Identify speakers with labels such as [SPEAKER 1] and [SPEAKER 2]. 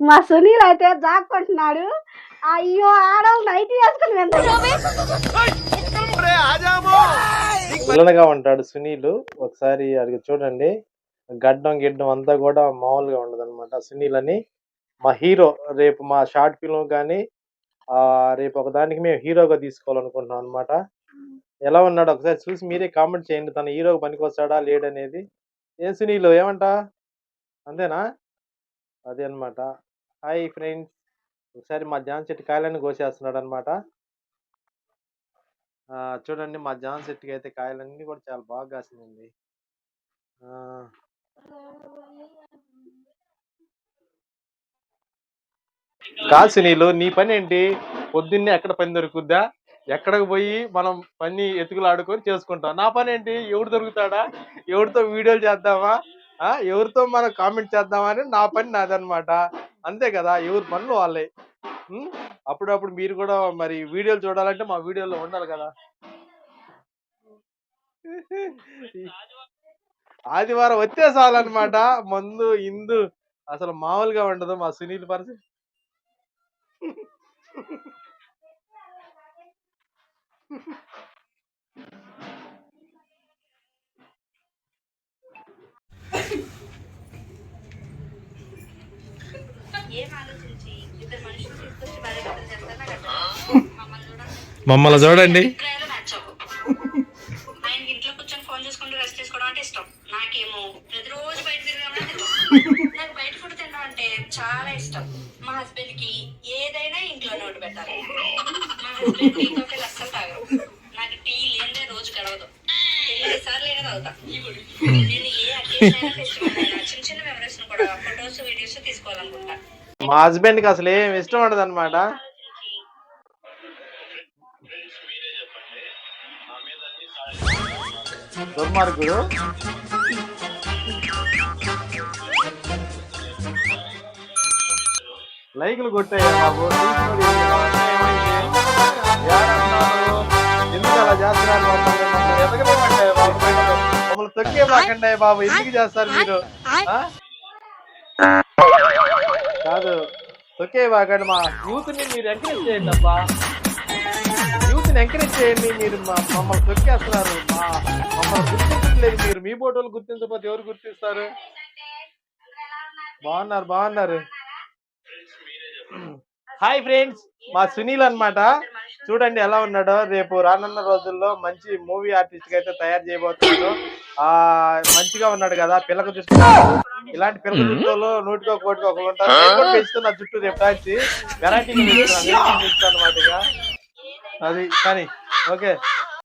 [SPEAKER 1] మా సునీల్ అయితే జాక్కుంటున్నాడు. అయ్యో ఆడవాళ్ళు నైట్ వేసుకుని
[SPEAKER 2] పిల్లనగా ఉంటాడు సునీల్. ఒకసారి అడిగి చూడండి. గడ్డం గిడ్డం అంతా కూడా మామూలుగా ఉండదు అనమాట సునీల్ అని. మా హీరో రేపు మా షార్ట్ ఫిల్మ్ కానీ ఆ రేపు ఒక దానికి మేము హీరోగా తీసుకోవాలనుకుంటున్నాం అనమాట ఎలా ఉన్నాడు? ఒకసారి చూసి మీరే కామెంట్ చేయండి. తన హీరోగా పనికొస్తాడా లేడనేది. ఏం సునీల్ ఏమంటా? అంతేనా? అదే అన్నమాట. Hi friends. ఒకసారి మా జాన్ చెట్టు కాయలన్నీ కోసేస్తున్నాడు అనమాట చూడండి మా జాన్ చెట్టుకి అయితే కాయలన్నీ కూడా చాలా బాగా కాసిందండి కాల్సి నీళ్ళు నీ పని ఏంటి? పొద్దున్నే ఎక్కడ పని దొరుకుద్దా? ఎక్కడికి పోయి మనం పని ఎతుకులు ఆడుకొని చేసుకుంటాం. నా పని ఏంటి? ఎవడు దొరుకుతాడా? ఎవరితో వీడియోలు చేద్దామా? ఎవరితో మనం కామెంట్ చేద్దామని నా పని నాదనమాట అంతే కదా ఎవరి పనులు వాళ్ళే. అప్పుడప్పుడు మీరు కూడా మరి వీడియోలు చూడాలంటే మా వీడియోలో ఉండాలి కదా. ఆదివారం వచ్చే చాలన్నమాట. మందు ఇందు అసలు మామూలుగా ఉండదు మా సునీల్ పరిస్థితి.
[SPEAKER 3] తినడం అంటే చాలా ఇష్టం. మా హస్బెండ్కి ఏదైనా ఇంట్లోనే వండి పెట్టాలి. మా హస్బెండ్ టీ కాఫీలు అస్సలు తాగరు. నాకు టీ రోజు గడవదు. ఎనిమిది సార్లు అయినా తాగుతా. నేను ఏ అకేషన్ అయినా ఫెస్టివల్ అయినా చిన్న చిన్న మెమరీస్ కూడా ఫొటోస్ వీడియోస్ తీసుకోవాలనుకుంటా.
[SPEAKER 2] మా హస్బెండ్కి అసలు ఏం ఇష్టం ఉండదు అనమాట దుర్మార్గుడు లైకులు కొట్టాయి బాబు? ఎందుకు అలా చేస్తున్నారు ఎదగలేమంటే బాబు. మమ్మల్ని తొక్కే మాకండి బాబు ఎందుకు చేస్తారు మీరు? కాదు. తొక్కే బాకండి మా యూత్ని మీరు ఎంకరేజ్ చేయండి అబ్బా. యూత్ని ఎంకరేజ్ చేయండి మీరు మా- మమ్మల్ని తొక్కేస్తున్నారు. మా మమ్మల్ని గుర్తించట్లేదు మీరు. మీ ఫోటోలు గుర్తించకపోతే ఎవరు గుర్తిస్తారు? బాగున్నారు బాగున్నారు. హాయ్ ఫ్రెండ్స్ మా సునీల్ అన్నమాట. చూడండి ఎలా ఉన్నాడో. రేపు రానున్న రోజుల్లో మంచి మూవీ ఆర్టిస్ట్గా అయితే తయారు చేయబోతున్నాడు. ఆ మంచిగా ఉన్నాడు కదా. పిల్లక చూస్తున్నాడు ఇలాంటి పిల్లక చుట్టూలో నూటికో కోటికో ఒకరు ఉంటారు. పెంచుతున్నా చుట్టూ రేపు టాక్సీ వెరైటీ అనమాట అది కానీ ఓకే.